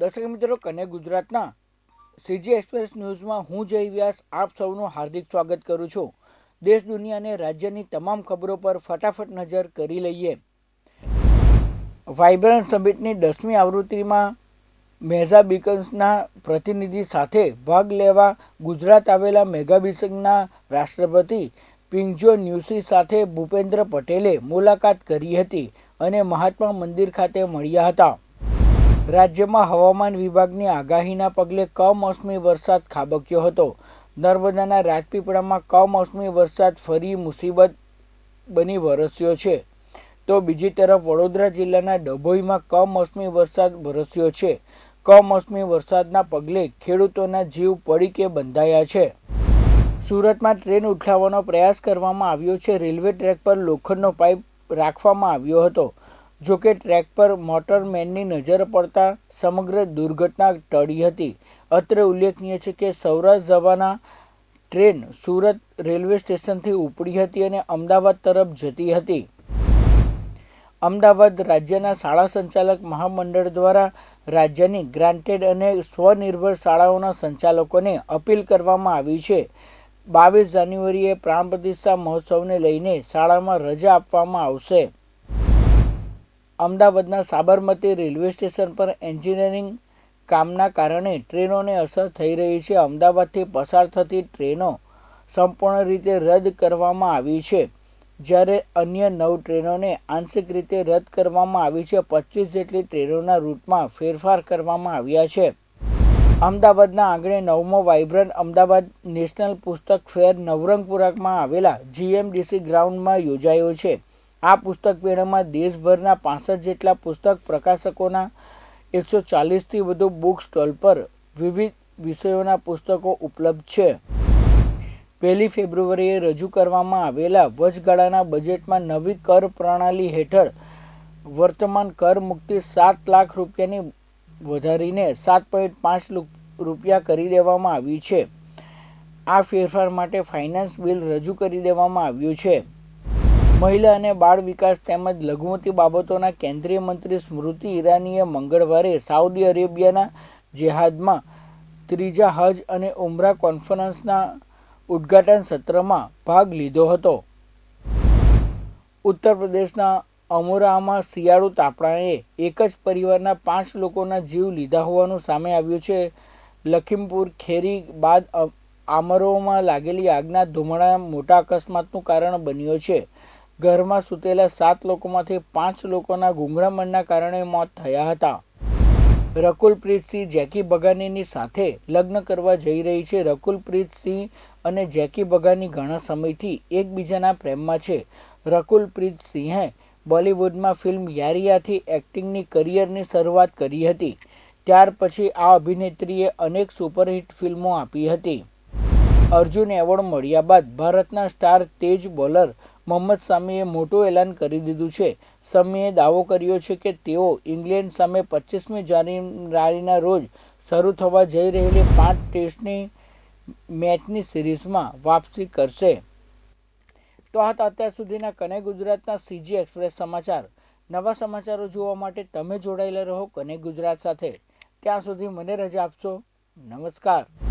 દર્શક મિત્રો કને ગુજરાતના સીજી એક્સપ્રેસ ન્યૂઝમાં હું જય વ્યાસ આપ સૌનું હાર્દિક સ્વાગત કરું છું. દેશ, દુનિયા અને રાજ્યની તમામ ખબરો પર ફટાફટ નજર કરી લઈએ. વાઇબ્રન્ટ સમિટની દસમી આવૃત્તિમાં મેઝા બીકન્સના પ્રતિનિધિ સાથે ભાગ લેવા ગુજરાત આવેલા મેગા બિસંગના રાષ્ટ્રપતિ પિંગજો ન્યુસી સાથે ભૂપેન્દ્ર પટેલે મુલાકાત કરી હતી અને મહાત્મા મંદિર ખાતે મળ્યા હતા. રાજ્યમાં હવામાન વિભાગની આગાહીના પગલે કમોસમી વરસાદ ખાબક્યો હતો. નર્મદાના રાજપીપળામાં કમોસમી વરસાદ ફરી મુસીબત બની વરસ્યો છે. તો બીજી તરફ વડોદરા જિલ્લાના ડભોઈમાં કમોસમી વરસાદ વરસ્યો છે. કમોસમી વરસાદના પગલે ખેડૂતોના જીવ પડી કે બંધાયા છે. સુરતમાં ટ્રેન ઉઠાવવાનો પ્રયાસ કરવામાં આવ્યો છે. રેલવે ટ્રેક પર લોખંડનો પાઇપ રાખવામાં આવ્યો હતો. જોકે ટ્રેક પર મોટરમેનની નજર પડતા સમગ્ર દુર્ઘટના ટળી હતી. અત્રે ઉલ્લેખનીય છે કે સૌરાષ્ટ્ર જવાના ટ્રેન સુરત રેલવે સ્ટેશનથી ઉપડી હતી અને અમદાવાદ તરફ જતી હતી. અમદાવાદ રાજ્યના શાળા સંચાલક મહામંડળ દ્વારા રાજ્યની ગ્રાન્ટેડ અને સ્વનિર્ભર શાળાઓના સંચાલકોને અપીલ કરવામાં આવી છે. બાવીસ જાન્યુઆરીએ પ્રાણ પ્રતિષ્ઠા મહોત્સવને લઈને શાળામાં રજા આપવામાં આવશે. અમદાવાદના સાબરમતી રેલવે સ્ટેશન પર એન્જિનિયરિંગ કામના કારણે ટ્રેનોને અસર થઈ રહી છે. અમદાવાદથી પસાર થતી ટ્રેનો સંપૂર્ણ રીતે રદ કરવામાં આવી છે. જ્યારે અન્ય નવ ટ્રેનોને આંશિક રીતે રદ કરવામાં આવી છે. પચીસ જેટલી ટ્રેનોના રૂટમાં ફેરફાર કરવામાં આવ્યા છે. અમદાવાદના આંગણે નવમો વાઇબ્રન્ટ અમદાવાદ નેશનલ પુસ્તક ફેર નવરંગપુરામાં આવેલા જીએમડીસી ગ્રાઉન્ડમાં યોજાયો છે. આ પુસ્તક મેળામાં દેશભરના પાસઠ જેટલા પુસ્તક પ્રકાશકોના એકસો ચાલીસથી વધુ બુક સ્ટોલ પર વિવિધ વિષયોના પુસ્તકો ઉપલબ્ધ છે. પહેલી ફેબ્રુઆરીએ રજૂ કરવામાં આવેલા વચગાળાના બજેટમાં નવી કર પ્રણાલી હેઠળ વર્તમાન કર મુક્તિ સાત લાખ રૂપિયાની વધારીને સાત પોઈન્ટ પાંચ રૂપિયા કરી દેવામાં આવી છે. આ ફેરફાર માટે ફાઇનાન્સ બિલ રજૂ કરી દેવામાં આવ્યું છે. મહિલા અને બાળ વિકાસ તેમજ લઘુમતી બાબતોના કેન્દ્રીય મંત્રી સ્મૃતિ ઈરાનીએ મંગળવારે સાઉદી અરેબિયાના જેહાદમાં ત્રીજા હજ અને ઉમરા કોન્ફરન્સના ઉદ્ઘાટન સત્રમાં ભાગ લીધો હતો. ઉત્તર પ્રદેશના અમોરામાં શિયાળુ તાપણાએ એક જ પરિવારના પાંચ લોકોના જીવ લીધા હોવાનું સામે આવ્યું છે. લખીમપુર ખેરી બાદ આમરોમાં લાગેલી આગના ધુમાડા મોટા અકસ્માતનું કારણ બન્યો છે. ઘરમાં સૂતેલા સાત લોકોમાંથી પાંચ લોકોના ગુંગળામણના કારણે મોત થયા હતા. રકુલપ્રીત સિંહ, જેકી બગાનીની સાથે લગ્ન કરવા જઈ રહી છે. રકુલપ્રીત સિંહ અને જેકી બગાની ઘણા સમયથી એકબીજાના પ્રેમમાં છે. રકુલપ્રીત સિંહે બોલિવૂડમાં ફિલ્મ યારિયાથી એક્ટિંગની કરિયરની શરૂઆત કરી હતી. ત્યાર પછી આ અભિનેત્રીએ અનેક સુપરહિટ ફિલ્મો આપી હતી. અર્જુન એવોર્ડ મળ્યા બાદ ભારતના સ્ટાર તેજ બોલર મોહમ્મદ સામીએ મોટું એલાન કરી દીધું છે. સમીએ દાવો કર્યો છે કે તેઓ ઇંગ્લેન્ડ સામે પચીસમી જાન્યુઆરીના રોજ શરૂ થવા જઈ રહેલી પાંચ ટેસ્ટની મેચની સિરીઝમાં વાપસી કરશે. તો આ અત્યાર સુધીના કને ગુજરાતના સીજી એક્સપ્રેસ સમાચાર. નવા સમાચારો જોવા માટે તમે જોડાયેલા રહો કને ગુજરાત સાથે. ત્યાં સુધી મને રજા આપશો. નમસ્કાર.